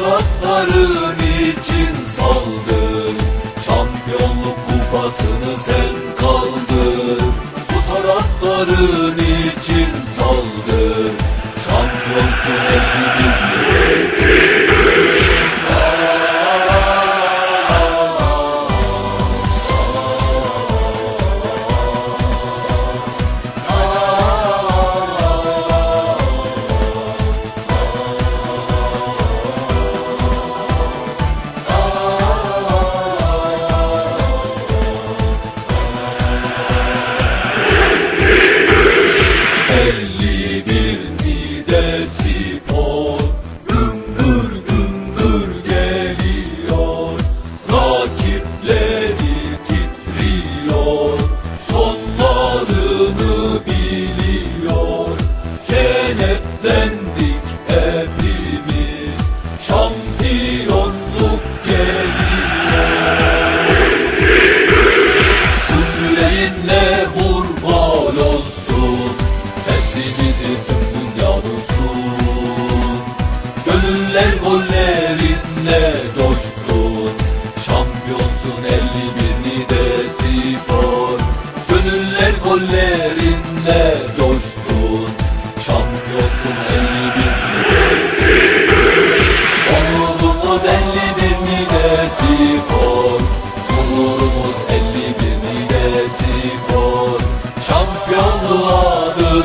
taraftarın için saldır. Şampiyonluk kupasını sen kaldır. Bu taraftarın için saldır. Şampiyonsun hepimiz. Gollerinle coşsun. Şampiyonsun 51 Nide Spor. Gönüller gollerinle coşsun. Şampiyonsun 51 Nide Onurumuz 51 Nide Spor. Onurumuz 51 Nide Spor. Şampiyonluğadır